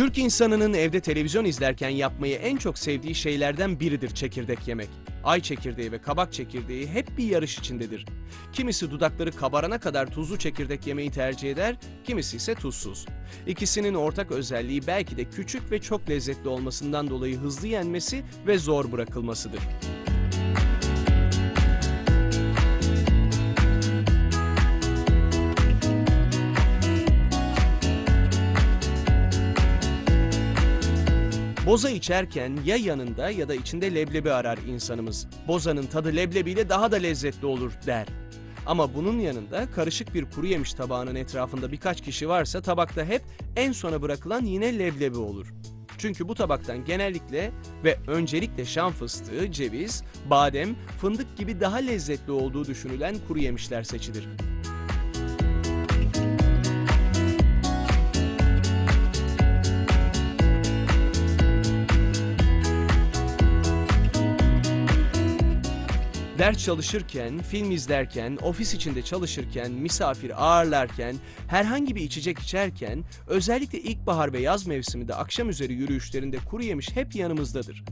Türk insanının evde televizyon izlerken yapmayı en çok sevdiği şeylerden biridir çekirdek yemek. Ay çekirdeği ve kabak çekirdeği hep bir yarış içindedir. Kimisi dudakları kabarana kadar tuzlu çekirdek yemeyi tercih eder, kimisi ise tuzsuz. İkisinin ortak özelliği belki de küçük ve çok lezzetli olmasından dolayı hızlı yenmesi ve zor bırakılmasıdır. Boza içerken ya yanında ya da içinde leblebi arar insanımız. Bozanın tadı leblebiyle daha da lezzetli olur der. Ama bunun yanında karışık bir kuru yemiş tabağının etrafında birkaç kişi varsa tabakta hep en sona bırakılan yine leblebi olur. Çünkü bu tabaktan genellikle ve öncelikle şam fıstığı, ceviz, badem, fındık gibi daha lezzetli olduğu düşünülen kuru yemişler seçilir. Ders çalışırken, film izlerken, ofis içinde çalışırken, misafir ağırlarken, herhangi bir içecek içerken, özellikle ilkbahar ve yaz mevsiminde akşam üzeri yürüyüşlerinde kuru yemiş hep yanımızdadır.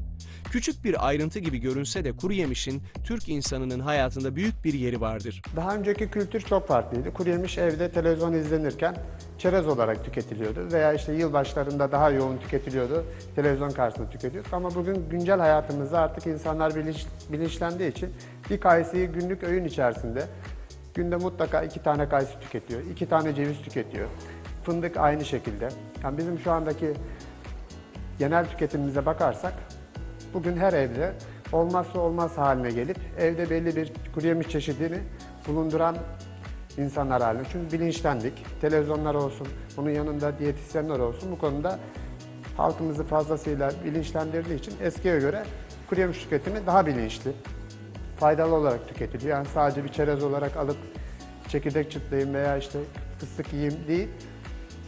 Küçük bir ayrıntı gibi görünse de kuru yemişin Türk insanının hayatında büyük bir yeri vardır. Daha önceki kültür çok farklıydı. Kuru yemiş evde televizyon izlenirken çerez olarak tüketiliyordu veya işte yılbaşlarında daha yoğun tüketiliyordu. Televizyon karşısında tüketiyorduk ama bugün güncel hayatımızda artık insanlar bilinç, bilinçlendiği için bir kayısıyı günlük öğün içerisinde günde mutlaka iki tane kayısı tüketiyor, iki tane ceviz tüketiyor. Fındık aynı şekilde. Yani bizim şu andaki genel tüketimimize bakarsak bugün her evde olmazsa olmaz haline gelip evde belli bir kuru çeşidini bulunduran insanlar haline. Çünkü bilinçlendik. Televizyonlar olsun, bunun yanında diyetisyenler olsun bu konuda halkımızı fazlasıyla bilinçlendirdiği için eskiye göre kuru tüketimi daha bilinçli. Faydalı olarak tüketiliyor. Yani sadece bir çerez olarak alıp çekirdek çıtlayayım veya işte fıstık yiyeyim değil,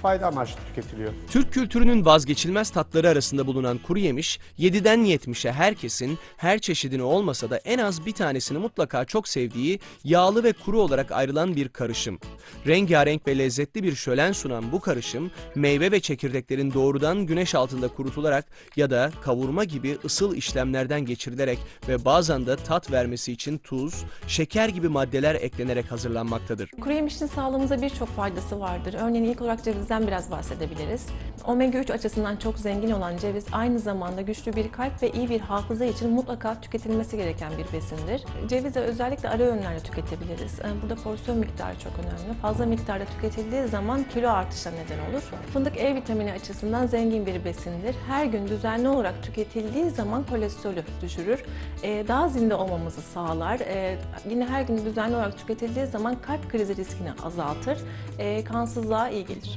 fayda amaçlı tüketiliyor. Türk kültürünün vazgeçilmez tatları arasında bulunan kuru yemiş, 7'den 70'e herkesin her çeşidini olmasa da en az bir tanesini mutlaka çok sevdiği yağlı ve kuru olarak ayrılan bir karışım. Rengarenk ve lezzetli bir şölen sunan bu karışım, meyve ve çekirdeklerin doğrudan güneş altında kurutularak ya da kavurma gibi ısıl işlemlerden geçirilerek ve bazen de tat vermesi için tuz, şeker gibi maddeler eklenerek hazırlanmaktadır. Kuru yemişin sağlığımıza birçok faydası vardır. Örneğin ilk olarak cevizden biraz bahsedebiliriz. Omega 3 açısından çok zengin olan ceviz aynı zamanda güçlü bir kalp ve iyi bir hafıza için mutlaka tüketilmesi gereken bir besindir. Cevizi özellikle ara öğünlerle tüketebiliriz. Ee, Burada porsiyon miktarı çok önemli. Fazla miktarda tüketildiği zaman kilo artışına neden olur. Fındık E vitamini açısından zengin bir besindir. Her gün düzenli olarak tüketildiği zaman kolesterolü düşürür. Ee, Daha zinde olmamızı sağlar. Ee, Yine her gün düzenli olarak tüketildiği zaman kalp krizi riskini azaltır. Kansızlığa iyi gelir.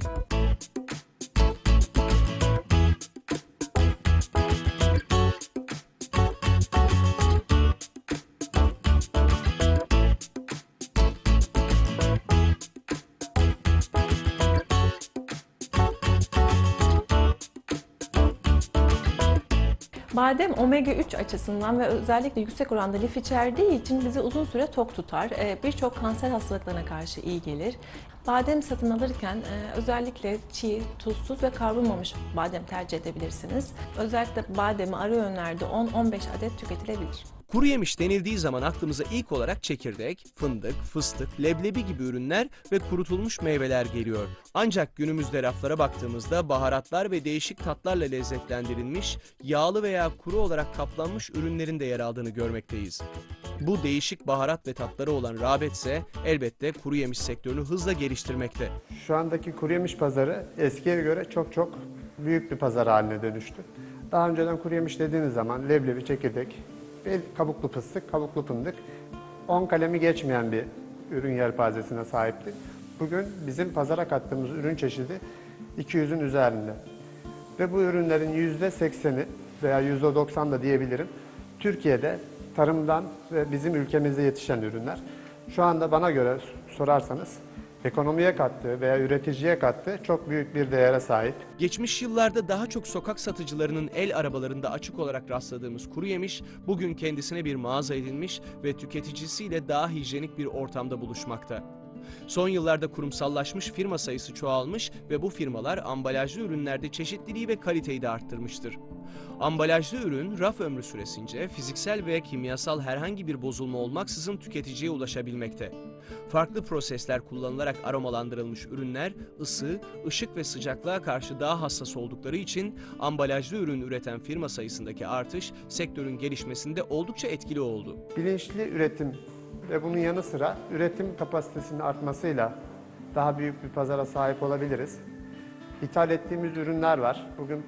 Badem omega 3 açısından ve özellikle yüksek oranda lif içerdiği için bizi uzun süre tok tutar. Ee, Birçok kanser hastalıklarına karşı iyi gelir. Badem satın alırken e, özellikle çiğ, tuzsuz ve kavrulmamış badem tercih edebilirsiniz. Özellikle bademi ara öğünlerde 10-15 adet tüketilebilir. Kuru yemiş denildiği zaman aklımıza ilk olarak çekirdek, fındık, fıstık, leblebi gibi ürünler ve kurutulmuş meyveler geliyor. Ancak günümüzde raflara baktığımızda baharatlar ve değişik tatlarla lezzetlendirilmiş, yağlı veya kuru olarak kaplanmış ürünlerin de yer aldığını görmekteyiz. Bu değişik baharat ve tatları olan rağbet ise elbette kuru yemiş sektörünü hızla geliştirmekte. Şu andaki kuru yemiş pazarı eskiye göre çok çok büyük bir pazar haline dönüştü. Daha önceden kuru yemiş dediğiniz zaman leblebi, çekirdek, bir kabuklu fıstık, kabuklu fındık 10 kalemi geçmeyen bir ürün yelpazesine sahipti. Bugün bizim pazara kattığımız ürün çeşidi 200'ün üzerinde. Ve bu ürünlerin %80'i veya %90 da diyebilirim Türkiye'de tarımdan ve bizim ülkemizde yetişen ürünler. Şu anda bana göre sorarsanız ekonomiye kattığı veya üreticiye kattığı çok büyük bir değere sahip. Geçmiş yıllarda daha çok sokak satıcılarının el arabalarında açık olarak rastladığımız kuru yemiş, bugün kendisine bir mağaza edinmiş ve tüketicisiyle daha hijyenik bir ortamda buluşmakta. Son yıllarda kurumsallaşmış firma sayısı çoğalmış ve bu firmalar ambalajlı ürünlerde çeşitliliği ve kaliteyi de arttırmıştır. Ambalajlı ürün raf ömrü süresince fiziksel ve kimyasal herhangi bir bozulma olmaksızın tüketiciye ulaşabilmekte. Farklı prosesler kullanılarak aromalandırılmış ürünler ısı, ışık ve sıcaklığa karşı daha hassas oldukları için ambalajlı ürün üreten firma sayısındaki artış sektörün gelişmesinde oldukça etkili oldu. Bilinçli üretim ve bunun yanı sıra üretim kapasitesinin artmasıyla daha büyük bir pazara sahip olabiliriz. İthal ettiğimiz ürünler var. Bugün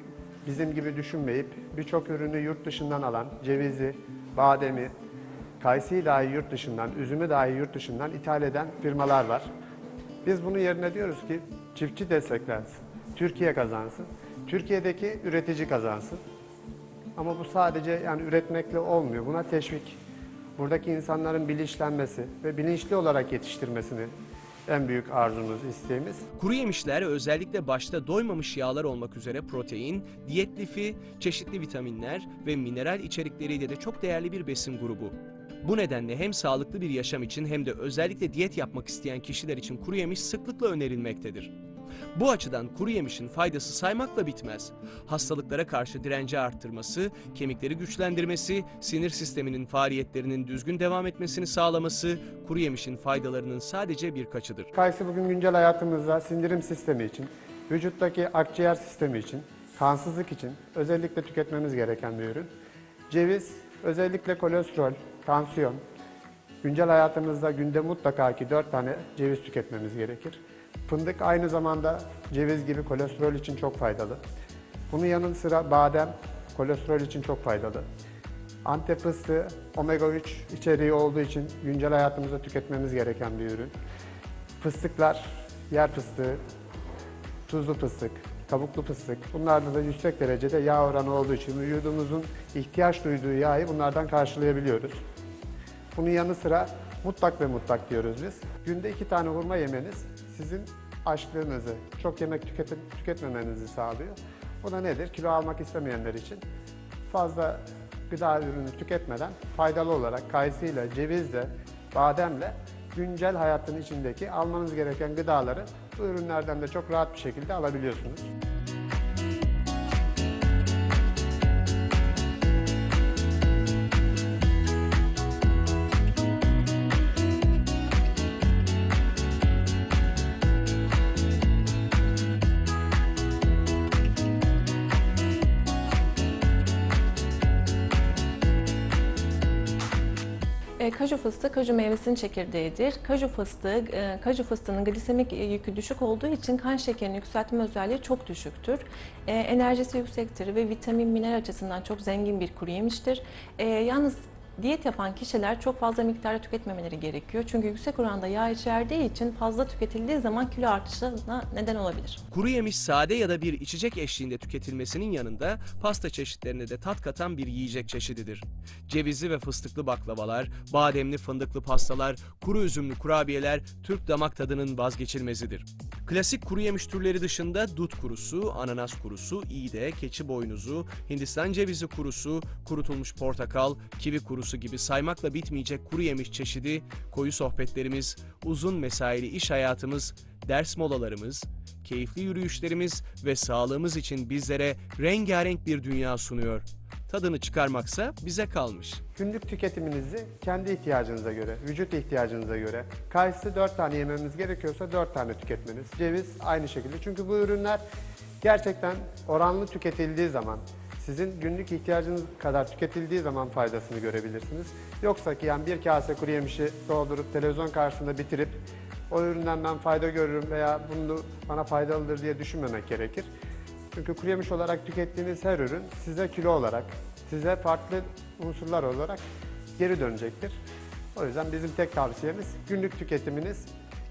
bizim gibi düşünmeyip birçok ürünü yurt dışından alan, cevizi, bademi, kayısıyı dahi yurt dışından, üzümü dahi yurt dışından ithal eden firmalar var. Biz bunun yerine diyoruz ki çiftçi desteklensin, Türkiye kazansın, Türkiye'deki üretici kazansın. Ama bu sadece yani üretmekle olmuyor. Buna teşvik, buradaki insanların bilinçlenmesi ve bilinçli olarak yetiştirmesini en büyük arzumuz, isteğimiz. Kuru yemişler özellikle başta doymamış yağlar olmak üzere protein, diyet lifi, çeşitli vitaminler ve mineral içerikleriyle de çok değerli bir besin grubu. Bu nedenle hem sağlıklı bir yaşam için hem de özellikle diyet yapmak isteyen kişiler için kuru yemiş sıklıkla önerilmektedir. Bu açıdan kuru yemişin faydası saymakla bitmez. Hastalıklara karşı direnci arttırması, kemikleri güçlendirmesi, sinir sisteminin faaliyetlerinin düzgün devam etmesini sağlaması kuru yemişin faydalarının sadece birkaçıdır. Kayısı bugün güncel hayatımızda sindirim sistemi için, vücuttaki akciğer sistemi için, kansızlık için özellikle tüketmemiz gereken bir ürün. Ceviz özellikle kolesterol, tansiyon, güncel hayatımızda günde mutlaka ki 4 tane ceviz tüketmemiz gerekir. Fındık aynı zamanda ceviz gibi kolesterol için çok faydalı. Bunun yanı sıra badem kolesterol için çok faydalı. Antep fıstığı omega 3 içeriği olduğu için güncel hayatımızda tüketmemiz gereken bir ürün. Fıstıklar, yer fıstığı, tuzlu fıstık, kabuklu fıstık. Bunlarda da yüksek derecede yağ oranı olduğu için vücudumuzun ihtiyaç duyduğu yağı bunlardan karşılayabiliyoruz. Bunun yanı sıra mutlak ve mutlak diyoruz biz. Günde iki tane hurma yemeniz sizin açlığınızı, çok yemek tüket tüketmemenizi sağlıyor. O da nedir? Kilo almak istemeyenler için fazla gıda ürünü tüketmeden faydalı olarak kayısıyla, cevizle, bademle güncel hayatın içindeki almanız gereken gıdaları bu ürünlerden de çok rahat bir şekilde alabiliyorsunuz. E, kaju fıstığı kaju meyvesinin çekirdeğidir. Kaju fıstığı, e, kaju fıstığının glisemik e, yükü düşük olduğu için kan şekerini yükseltme özelliği çok düşüktür. Enerjisi yüksektir ve vitamin mineral açısından çok zengin bir kuru yemiştir. Yalnız diyet yapan kişiler çok fazla miktarda tüketmemeleri gerekiyor. Çünkü yüksek oranda yağ içerdiği için fazla tüketildiği zaman kilo artışına neden olabilir. Kuru yemiş sade ya da bir içecek eşliğinde tüketilmesinin yanında pasta çeşitlerine de tat katan bir yiyecek çeşididir. Cevizli ve fıstıklı baklavalar, bademli fındıklı pastalar, kuru üzümlü kurabiyeler Türk damak tadının vazgeçilmezidir. Klasik kuru yemiş türleri dışında dut kurusu, ananas kurusu, iğde, keçi boynuzu, Hindistan cevizi kurusu, kurutulmuş portakal, kivi kurusu gibi saymakla bitmeyecek kuru yemiş çeşidi, koyu sohbetlerimiz, uzun mesaili iş hayatımız, ders molalarımız, keyifli yürüyüşlerimiz ve sağlığımız için bizlere rengarenk bir dünya sunuyor. Tadını çıkarmaksa bize kalmış. Günlük tüketiminizi kendi ihtiyacınıza göre, vücut ihtiyacınıza göre, kayısı 4 tane yememiz gerekiyorsa 4 tane tüketmeniz, ceviz aynı şekilde. Çünkü bu ürünler gerçekten oranlı tüketildiği zaman, sizin günlük ihtiyacınız kadar tüketildiği zaman faydasını görebilirsiniz. Yoksa ki yani bir kase kuru yemişi doldurup televizyon karşısında bitirip o üründen ben fayda görürüm veya bunu bana faydalıdır diye düşünmemek gerekir. Çünkü kuru yemiş olarak tükettiğiniz her ürün size kilo olarak, size farklı unsurlar olarak geri dönecektir. O yüzden bizim tek tavsiyemiz günlük tüketiminiz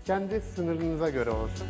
kendi sınırınıza göre olsun.